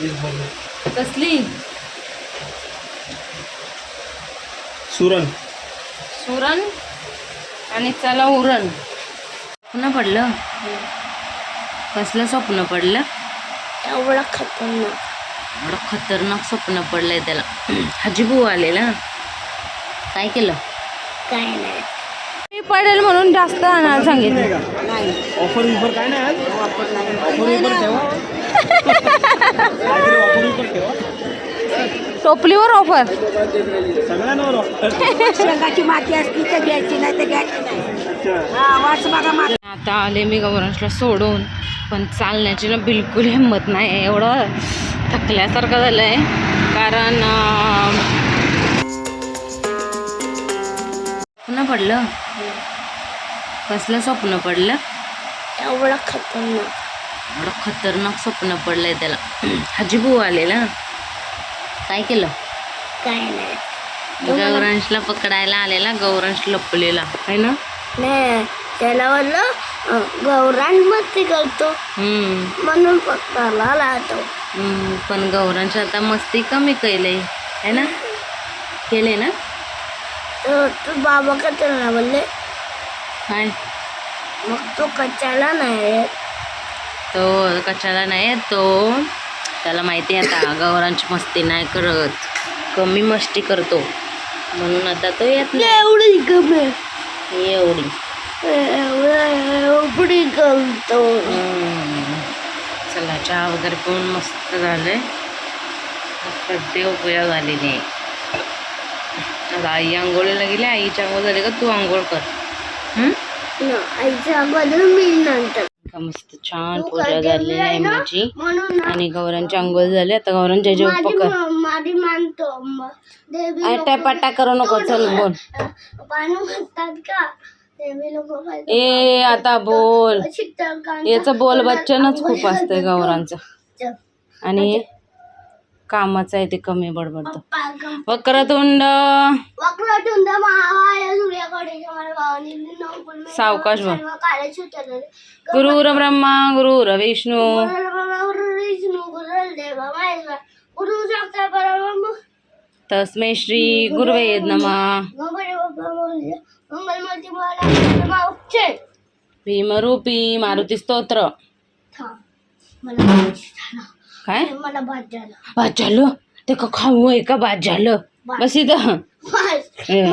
कसली? सुरण. सुरण? आणि चला उरण. पुन्हा पडलं? कसलं स्वप्न पडलं? एवढा खतरनाक. एवढं खतरनाक स्वप्न पडलंय त्याला. हजीबू आलेला काय केलं? काय नाही. मी पडेल म्हणून जास्त आणायला सांगितलं. ऑफर विफर काय नाही ऑफर विफर ठेवा. टोपलीवर ऑफर शेंगाची माती असली तर घ्यायची नाही तर घ्यायची नाही. हा वाच बघा माती आता आले मी गौरांशला सोडून पण चालण्याची ना बिलकुल हिंमत नाही एवढं थकल्यासारखं झालं आहे कारण पुन्हा पडलं. कसलं स्वप्न पडलं? एवढा खतरनाक. एवढं खतरनाक स्वप्न पडलंय त्याला. हजीबू आलेला काय केलं? काय नाही. गौरांशला पकडायला आलेला गौरांश लपलेला. आहे ना? नाही त्याला म्हणलं गौराण मस्ती करतो. हम्म. म्हणून लावतो हम्म, पण गौरांश आता मस्ती कमी केलंय. है ना? केले ना? तू बाबा का त्याला बोलले काय? मग तो कच्चाला नाही? तो कशाला नाही तो त्याला माहिती आहे आता गौरांची मस्ती नाही करत. कमी मस्ती करतो. म्हणून आता तो येत नाही. एवढी कमी. एवढी. एवढी करतो. चला चहा वगैरे पिऊन मस्त झालंय. सध्या उपयोग आलेली. आहे आता आई आंघोळीला गेली. आईची आंघोळ झाली का तू आंघोळ कर? आईच्या बदल मी नंतर मस्त छान पूजा झालेली आहे माझी. आणि गौरांची आंघोळ झाली. आता गौरांच्या देवी आट्या पाट्या करू नको चल बोल. ए आता बोल. याचं बोल बच्चनच खूप असतंय गौरांचं. आणि कामाचं आहे ते कमी बडबडतं. वक्रतुंड. वक्रतुंड महावाय सूर्याकडे सावकाश गुरुर ब्रह्मा गुरुर विष्णू. तस्मै श्री गुरुवे नमा. भीमरूपी मारुती स्तोत्र. काय? मला भात झालं. भात झालं? ते का खाऊ आहे का भात झालं? बस इथं. ए.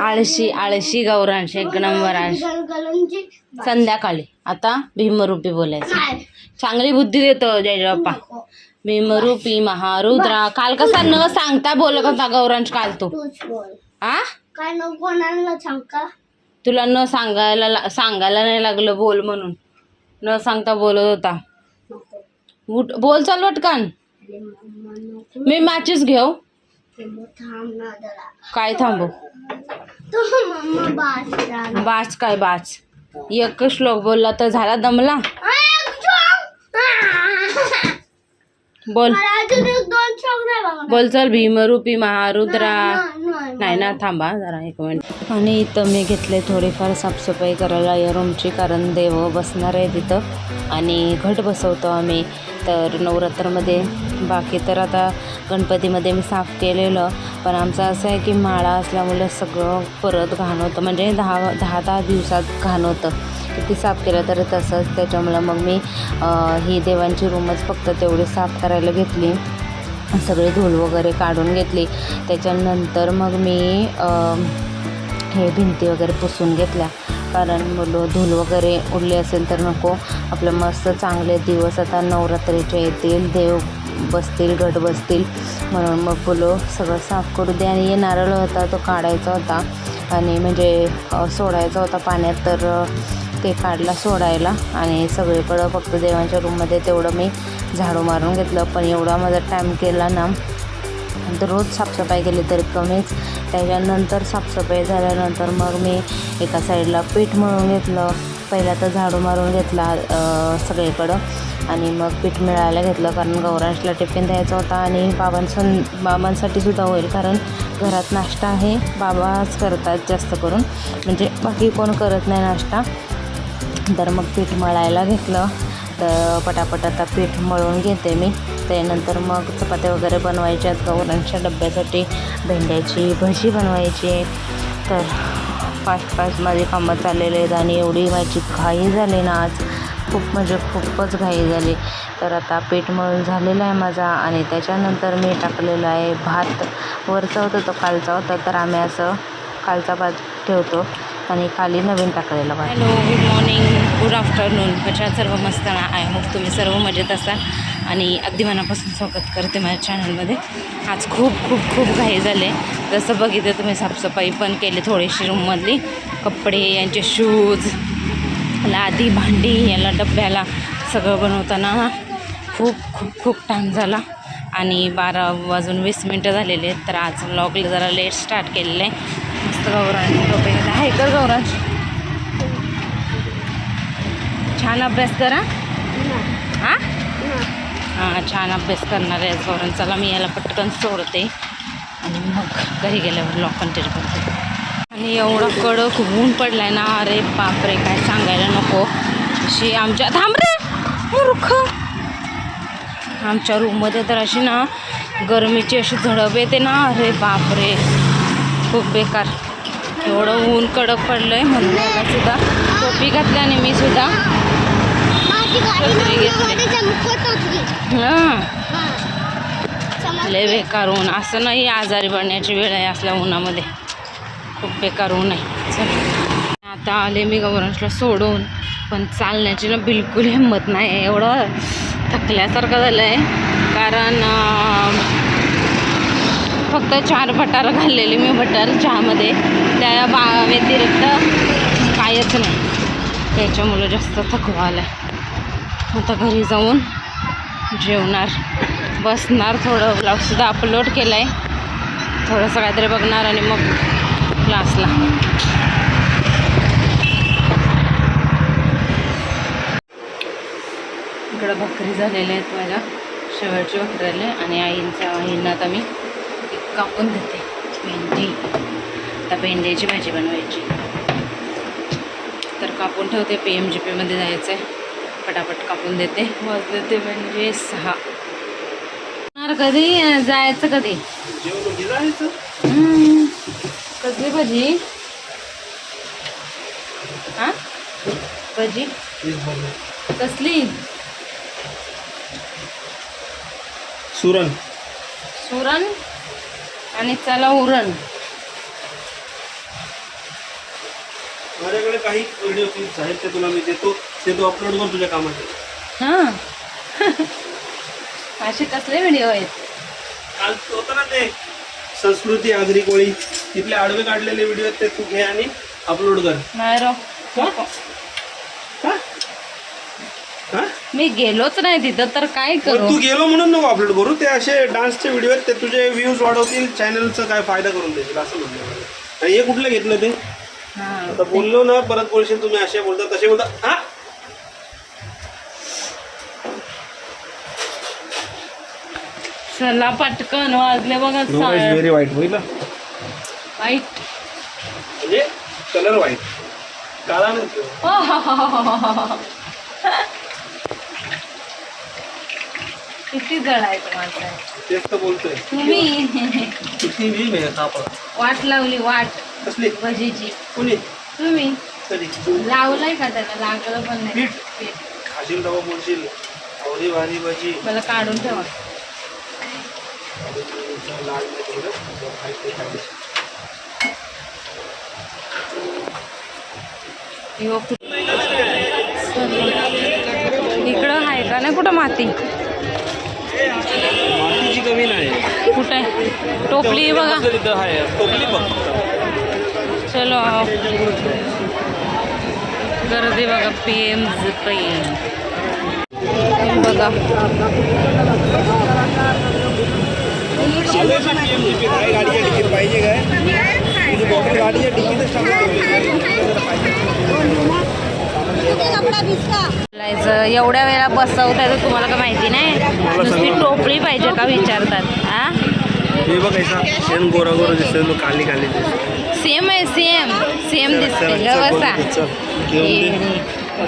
आळशी आळशी गौरांश एक नंबर आळशी गलगलंची संध्याकाळी. आता भीमरूपी बोलायचं. चांगली बुद्धी देतो जय बाप्पा. भीमरूपी महारुद्रा. काल कसा न सांगता बोलत होता गौरांश काल तू. आ? काय नको कोणाला सांग का तुला न सांगायला ला- सांगायला नाही लागलं बोल म्हणून. न सांगता बोलत होता. उठ बोल चाल वटकान मी माचीस घेऊ. काय थांबू बाच काय बाच एक श्लोक बोलला तर झाला दमला. बोल. बोल चल भीमरूपी महारुद्रा. नाही नाही ना थांबा जरा एक मिनिट आणि इथं मी घेतले थोडीफार साफसफाई करायला या रूमची कारण देव बसणार आहे तिथं. आणि घट बसवतो आम्ही. तर नवरात्रमध्ये बाकी तर आता गणपतीमध्ये मी साफ केलेलं. पण आमचं असं आहे की माळा असल्यामुळे सगळं परत घाण होतं. म्हणजे दहा दहा दहा दिवसात घाण होतं. किती साफ केलं तर तसंच त्याच्यामुळं मग मी ही देवांची रूमच फक्त तेवढी साफ करायला घेतली. सगळी धूळ वगैरे काढून घेतली. त्याच्यानंतर मग मी हे भिंती वगैरे पुसून घेतल्या. कारण मुलं धूल वगैरे उडली असेल तर नको. आपलं मस्त चांगले दिवस आता नवरात्रीचे येतील देव बसतील गट बसतील. म्हणून मग फुलं सगळं साफ करू दे. आणि नारळ होता तो काढायचा होता. आणि म्हणजे सोडायचा होता पाण्यात. तर ते काढला सोडायला. आणि सगळीकडं फक्त देवांच्या रूममध्ये तेवढं मी झाडू मारून घेतलं. पण एवढा माझा टाईम केला ना तर रोज साफसफाई केली तरी कमीच. त्याच्यानंतर साफसफाई झाल्यानंतर मग मी एका साईडला पीठ मळून घेतलं. पहिला तर झाडू मारून घेतला सगळीकडं. आणि मग पीठ मिळायला घेतलं कारण गौरांशला टिफिन द्यायचा होता. आणि बाबांसं बाबांसाठी सुद्धा होईल कारण घरात नाश्ता आहे. बाबाच करतात जास्त करून. म्हणजे बाकी कोण करत नाही नाश्ता. तर मग पीठ मळायला घेतलं. तर पटापट आता पीठ मळून घेते मी. त्यानंतर मग चपात्या वगैरे बनवायच्या आहेत गौरांच्या डब्यासाठी भेंड्याची भजी बनवायची आहे. तर फास्ट फास्ट माझे कामं चाललेले आहेत आणि एवढी माझी घाई झाली ना आज. खूप म्हणजे खूपच घाई झाली. तर आता पीठ मळून झालेला आहे माझा आणि त्याच्यानंतर मी टाकलेला आहे भात. वरचा होता तो कालचा होता. तर आम्ही असं कालचा भात ठेवतो. आणि खाली नवीन टाकलेला भात hello good morning good afternoon कशा सर्व? मस्त आहे मग तुम्ही सर्व मजेत असाल. आणि अगदी मनापासून स्वागत करते माझ्या चॅनलमध्ये आज खूप खूप खूप घाई झाले. जसं बघितलं तुम्ही साफसफाई पण केली थोडीशी रूममधली कपडे यांचे शूज लादी भांडी याला डब्याला सगळं बनवताना खूप खूप खूप टाईम झाला. आणि बारा वाजून वीस मिनटं झालेले आहेत. तर आज व्लॉगला जरा लेट स्टार्ट केलेलं. आहे मस्त गौरांश टोपे आहे. कर गौरांश छान अभ्यास करा. हां? हां छान अभ्यास करणार आहे गौरांश चला मी याला पटकन सोडते. आणि मग घरी गेल्यावर लॉकन कंटिन्यू करते. आणि एवढा कडक ऊन पडलाय ना अरे बापरे काय सांगायला नको. अशी आमच्या थांबरे मूर्ख आमच्या रूममध्ये तर अशी ना गरमीची अशी झडप येते ना. अरे बापरे. खूप बेकार. एवढं ऊन कडक पडलं आहे म्हणून मला सुद्धा टोपी घातल्याने मी सुद्धा हां. लय बेकार ऊन. असं नाही आजारी पडण्याची वेळ आहे असल्या उन्हामध्ये. खूप बेकार ऊन आहे. चल. आता आले मी गौरांशला सोडून. पण चालण्याची ना बिलकुल हिंमत नाही. एवढं थकल्यासारखं झालं आहे कारण फक्त चार बटार घाललेले मी बटर चहामध्ये. त्या बा व्यतिरिक्त कायच नाही. त्याच्यामुळं जास्त थकवा आला आहे आता घरी जाऊन जेवणार. बसणार थोडं. ब्लॉगसुद्धा अपलोड केलं आहे थोडंसं काहीतरी बघणार आणि मग क्लासला इकडं भाकरी झालेल्या आहेत माझ्या. शेवटची भाकरी आले आणि आईंच्या आईंना आता मी कापून देते भेंडी. आता भेंड्याची भाजी बनवायची. तर कापून ठेवते पी एम जी पीमध्ये जायचं आहे पटापट कापून देते. वाजले ते म्हणजे सहा. कधी? जायचं कधी. कसली भजी? हा भजी? कसली? सुरण. सुरण? आणि चला उरण माझ्याकडे काही व्हिडिओ क्लिप्स आहेत ते तुला मी देतो ते तू अपलोड कर तुझ्या कामाचे हां असे कसले व्हिडिओ आहेत काल होतं ना ते संस्कृती आगरी कोळी तिथले आडवे काढलेले व्हिडिओ आहेत ते तू घे आणि अपलोड कर नाही रो का? का? हा? मी गेलोच नाही तिथं तर काय पण करू? तू गेलो म्हणून नको अपलोड करू. ते असे डान्सचे व्हिडिओ आहेत ते तुझे व्ह्यूज वाढवतील चॅनलचा काय फायदा करून देतील असं. आणि हे कुठलं घेतलं ते? हां. आता बोललो ना परत बोलशील तुम्ही असे बोलता तसे बोलता. हा? चला पटकन वाजले बघा सा- व्हेरी वाईट होईल वाईट म्हणजे कलर वाईट काळा नाही तो. किती जळायचं माझं तेच तर बोलतोय. तुम्ही. किती बी मी सापडा वाट लावली वाट. कसली? भजीची. कुणी? तुम्ही. कधी? लावलाय का त्याला? लागलं पण नाही. पीठ. खाशील तेव्हा बोलशील. आवडी भाजी मला काढून ठेवा. खायचं ते खायचं. इकडं आहे का नाही कुठं माती? मातीची कमी नाही. कुठं? टोपली बघा. टोपली बघ चलो. गर्दी बघा पी एम बघा. काय पाहिजे काय? गाडीच्या तिकीटच बोलायचं. एवढ्या वेळा बसवताय तर तुम्हाला का माहिती नाही. नुसती टोपली पाहिजे का विचारतात? हा हे बघ ऐसा शेण गोरा गोरा दिसतोय तो काली काली सेम आहे सेम सेम दिसते ग बसा. चल, घेऊन दे. येडी.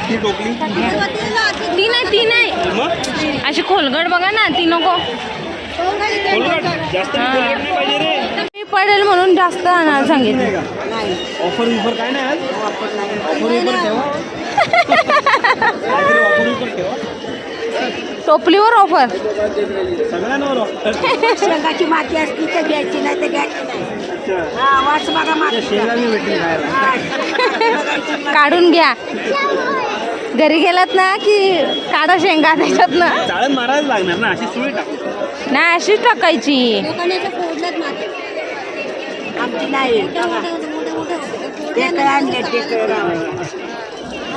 ती टोपली? ती नाही ती नाही. मग? अशी खोलगड बघा ना ती नको. कोलगट जास्त हा. कोलगट नाही पाहिजे रे. मी पडेल म्हणून जास्त आणायला सांगितलं. नाही ऑफर विफर काय नाही टोपलीवर ऑफर शेंगाची माती असली तर घ्यायची नाही तर घ्यायची नाही हा वाच बघा माती हा. काढून घ्या घरी गेलात ना की काढा शेंगा त्याच्यातनं चाळण मारायला लागणार ना अशी सुळी टाक नाही अशीच टाकायची आमची नाही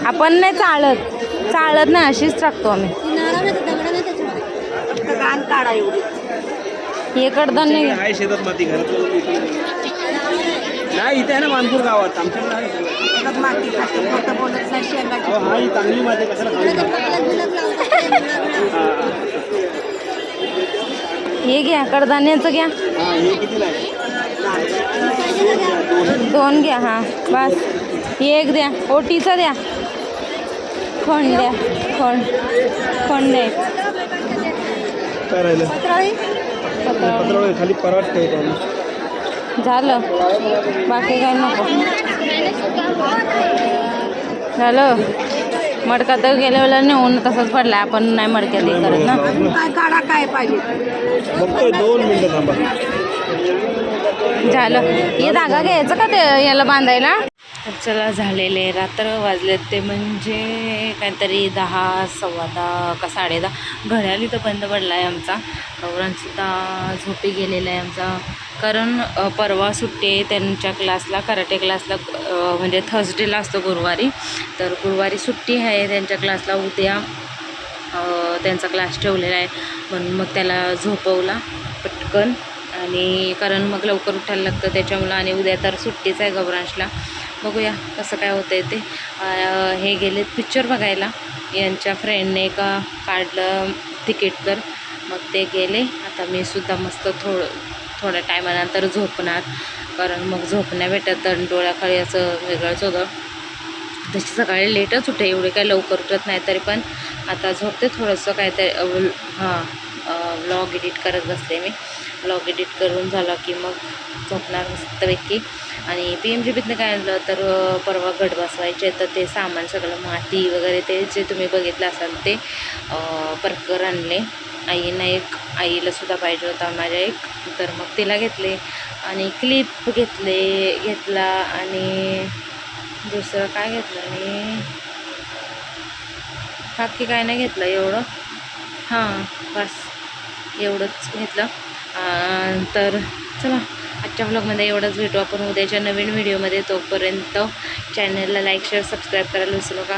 आपण नाही चालत चालत नाही अशीच टाकतो आम्ही. फक्त घाण काढा एवढी. हे कडधान्य घ्या. आहे शेतात माती घरात. नाही इथे आहे ना मानपूर गावात. आमच्याकडे आहे. सगळं. फक्त माती खाते. खोटं बोलत नाही शेंगाची अहो, हा ही चांगली माती आहे, कशाला खाऊ? हा, हे घ्या कडधान्याचं घ्या. हा हे कितीला आहे? दोन घ्या हां बस. हे एक द्या. ओटीचं द्या. खोंड द्या? खोंड खोंड आहे काय राहिलं? पत्रावळी. खाली झालं. बाकी काय नको. झालं. मडका तर गेल्या वेळेला नेऊन तसंच पडला आपण नाही मडक्यात हे करत ना. काय काढा काय पाहिजे? बघतोय दोन मिनिटं थांबा. झालं. हे धागा घ्यायचं का ते याला बांधायला? तर चला झालेले रात्र वाजलेत. ते म्हणजे काहीतरी दहा सव्वा दहा का साडे दहा. घड्याळी तर बंद पडला आहे आमचा. गौरांसुद्धा झोपी गेलेला आहे आमचा. कारण परवा सुट्टी आहे त्यांच्या क्लासला कराटे क्लासला म्हणजे थर्सडेला असतो गुरुवारी. तर गुरुवारी सुट्टी आहे त्यांच्या क्लासला. उद्या त्यांचा क्लास ठेवलेला आहे. म्हणून मग त्याला झोपवला पटकन. आणि कारण मग लवकर उठायला लागतं त्याच्यामुळं आणि उद्या तर सुट्टीच आहे गौरांशला. बघूया कसं काय होतं आहे ते हे गेलेत पिक्चर बघायला. यांच्या फ्रेंडने का काढलं तिकीट तर. मग ते गेले. आता मी सुद्धा मस्त थोडं थोड्या टायमानंतर झोपणार. कारण मग झोप नाही भेटत तर डोळ्याखाली असं वेगळंच होतं. तशी सकाळी लेटच उठे. एवढे काय लवकर उठत नाही तरी पण आता झोपते. थोडंसं काय हां व्लॉग एडिट करत बसले मी. ब्लॉग एडिट करून झाला की मग झोपणार मस्तपैकी. आणि पी एम जी बीतनं काय आणलं तर परवा गड बसवायचे तर ते सामान सगळं माती वगैरे ते जे तुम्ही बघितलं असाल ते परकर आणले. आईनं एक आईला सुद्धा पाहिजे होता माझ्या एक तर मग तिला घेतले. आणि क्लिप घेतले घेतला आणि दुसरं काय घेतलं आणि बाकी काय नाही घेतलं एवढं. हां बस. एवढंच घेतलं. तर चला आजच्या व्लॉगमध्ये एवढंच भेटू आपण उद्याच्या नवीन व्हिडिओमध्ये तोपर्यंत चॅनलला लाईक शेअर सबस्क्राईब करायला विसरू नका.